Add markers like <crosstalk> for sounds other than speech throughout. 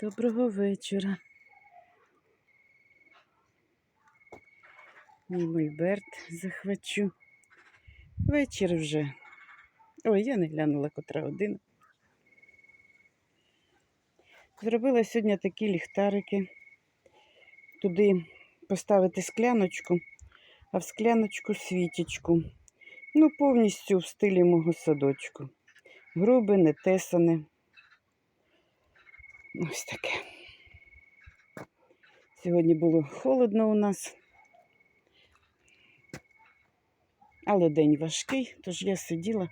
Доброго вечора. Мій мольберт захвачу. Вечір вже. Ой, я не глянула котра година. Зробила сьогодні такі ліхтарики. Туди поставити скляночку, а в скляночку свічечку. Ну, повністю в стилі мого садочку. Грубе, не тесане. Ось таке. Сьогодні було холодно у нас. Але день важкий, тож я сиділа,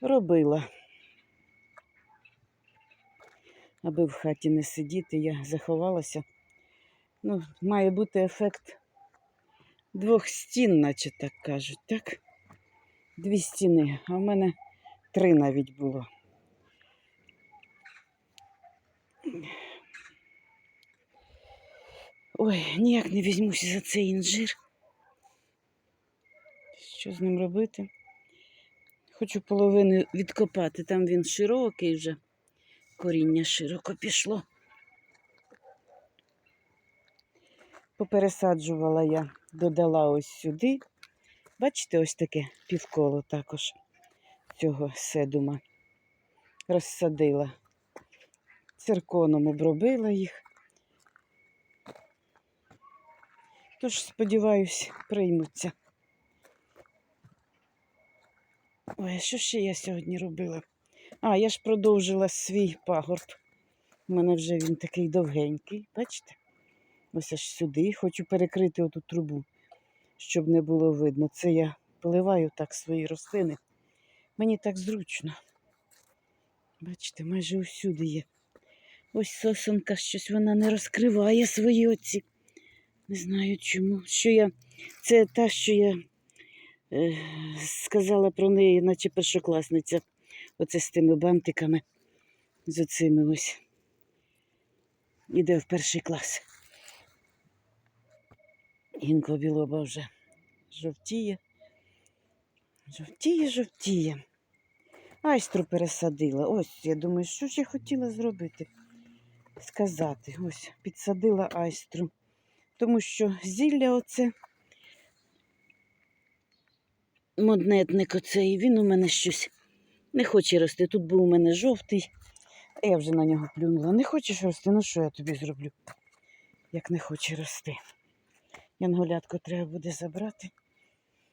робила. Аби в хаті не сидіти, я заховалася. Ну, має бути ефект двох стін, наче так кажуть, так? Дві стіни, а в мене три навіть було. Ой, ніяк не візьмуся за цей інжир. Що з ним робити? Хочу половину відкопати. Там він широкий вже. Коріння широко пішло. Попересаджувала я, додала ось сюди. Бачите, ось таке півколо також цього седума. Розсадила. Цирконом обробила їх. Тож, сподіваюсь, приймуться. Ой, а що ще я сьогодні робила? А, я ж продовжила свій пагорб. У мене вже він такий довгенький, бачите? Ось аж сюди. Хочу перекрити оту трубу, щоб не було видно. Це я поливаю так свої рослини. Мені так зручно. Бачите, майже усюди є. Ось сосенка, щось вона не розкриває свої оці. Не знаю чому. Що я... Це та, що я е, сказала про неї, наче першокласниця. Оце з тими бантиками. З оцими ось. Іде в перший клас. Інко білоба вже жовтіє. Жовтіє, жовтіє. Айстру пересадила. Ось, я думаю, що ж я хотіла зробити? Сказати. Ось, підсадила айстру. Тому що зілля оце, моднетник оцей, він у мене щось не хоче рости. Тут був у мене жовтий, а я вже на нього плюнула. Не хочеш рости, ну що я тобі зроблю? Як не хоче рости. Янголятку треба буде забрати,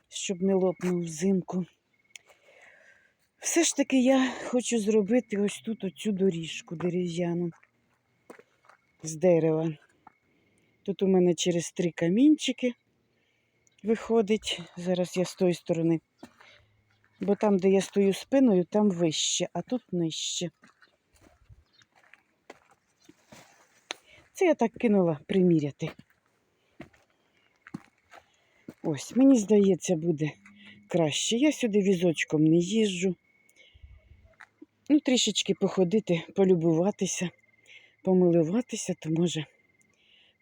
щоб не лопнув взимку. Все ж таки я хочу зробити ось тут оцю доріжку дерев'яну з дерева. Тут у мене через три камінчики виходить. Зараз я з тої сторони. Бо там, де я стою спиною, там вище, а тут нижче. Це я так кинула приміряти. Ось, мені здається, буде краще. Я сюди візочком не їжджу. Ну, трішечки походити, полюбуватися, помилуватися, то може,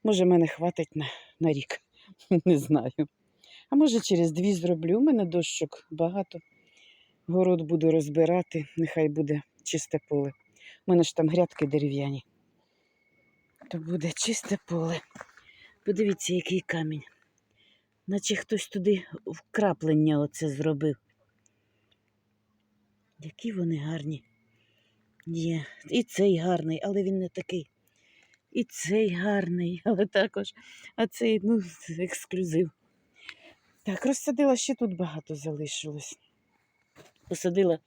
може, мене хватить на, на рік. <laughs> Не знаю. А може, через дві зроблю. У мене дощок багато. Город буду розбирати, нехай буде чисте поле. У мене ж там грядки дерев'яні. То буде чисте поле. Подивіться, який камінь. Наче хтось туди вкраплення оце зробив. Які вони гарні. Є. І цей гарний, але він не такий. І цей гарний, <laughs> але також. А цей, ну, <laughs> ексклюзив. Так, розсадила ще тут багато залишилось. Посадила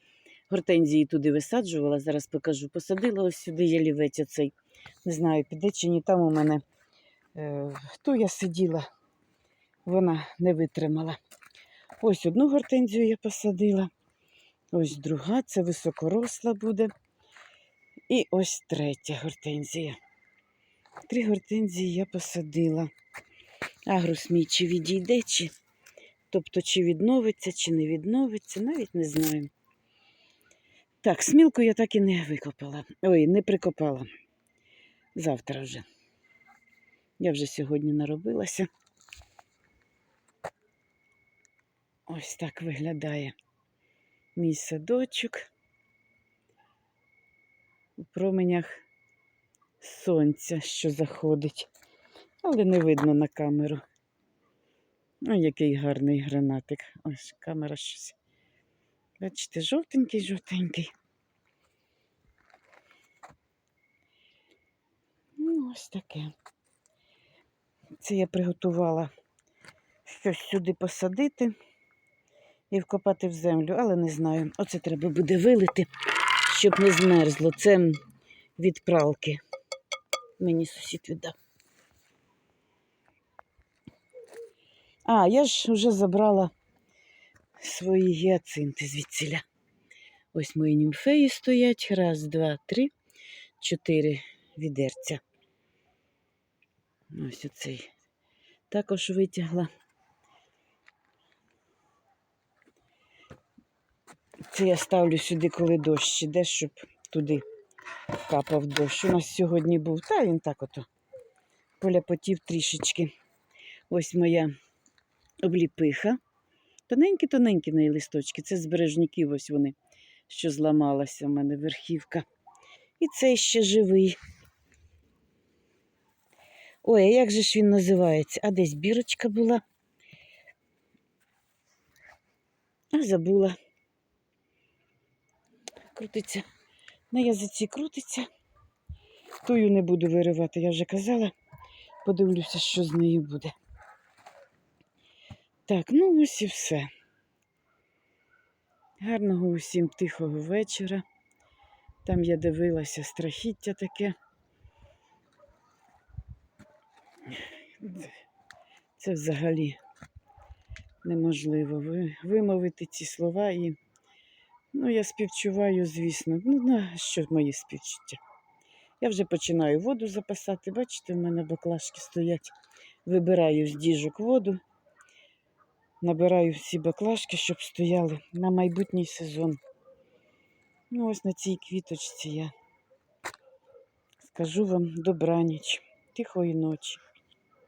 гортензії туди висаджувала, зараз покажу. Посадила ось сюди ялівець оцей. Не знаю, піде чи ні там у мене. Е, ту я сиділа, вона не витримала. Ось одну гортензію я посадила. Ось друга, це високоросла буде. І ось третя гортензія. Три гортензії я посадила. Агрус мій чи відійде, чи, тобто чи відновиться, чи не відновиться, навіть не знаю. Так, смілку я так і не викопала. Ой, не прикопала. Завтра вже. Я вже сьогодні наробилася. Ось так виглядає мій садочок. У променях сонця, що заходить, але не видно на камеру. Ну, який гарний гранатик. Ось камера щось. Бачите, жовтенький, жовтенький. Ну, ось таке. Це я приготувала щось сюди посадити і вкопати в землю, але не знаю. Оце треба буде вилити, щоб не змерзло. Це від пралки. Мені сусід віддав. А, я ж вже забрала свої гіацинти звідсіля. Ось мої німфеї стоять. Раз, два, три, чотири відерця. Ось оцей також витягла. Це я ставлю сюди, коли дощ іде, щоб туди капав дощ. У нас сьогодні був, та він так ото поляпотів трішечки. Ось моя обліпиха. Тоненькі-тоненькі неї листочки. Це з ось вони, що зламалася в мене верхівка. І цей ще живий. Ой, а як же ж він називається? А десь бірочка була. А забула. Крутиться. На язиці крутиться. Тую не буду виривати, я вже казала. Подивлюся, що з нею буде. Так, ну ось і все. Гарного усім тихого вечора. Там я дивилася страхіття таке. Це взагалі неможливо вимовити ці слова і ну, я співчуваю, звісно. Ну, на що мої співчуття? Я вже починаю воду запасати. Бачите, в мене баклажки стоять. Вибираю з діжок воду, набираю всі баклажки, щоб стояли на майбутній сезон. Ну, ось на цій квіточці я скажу вам добраніч, тихої ночі.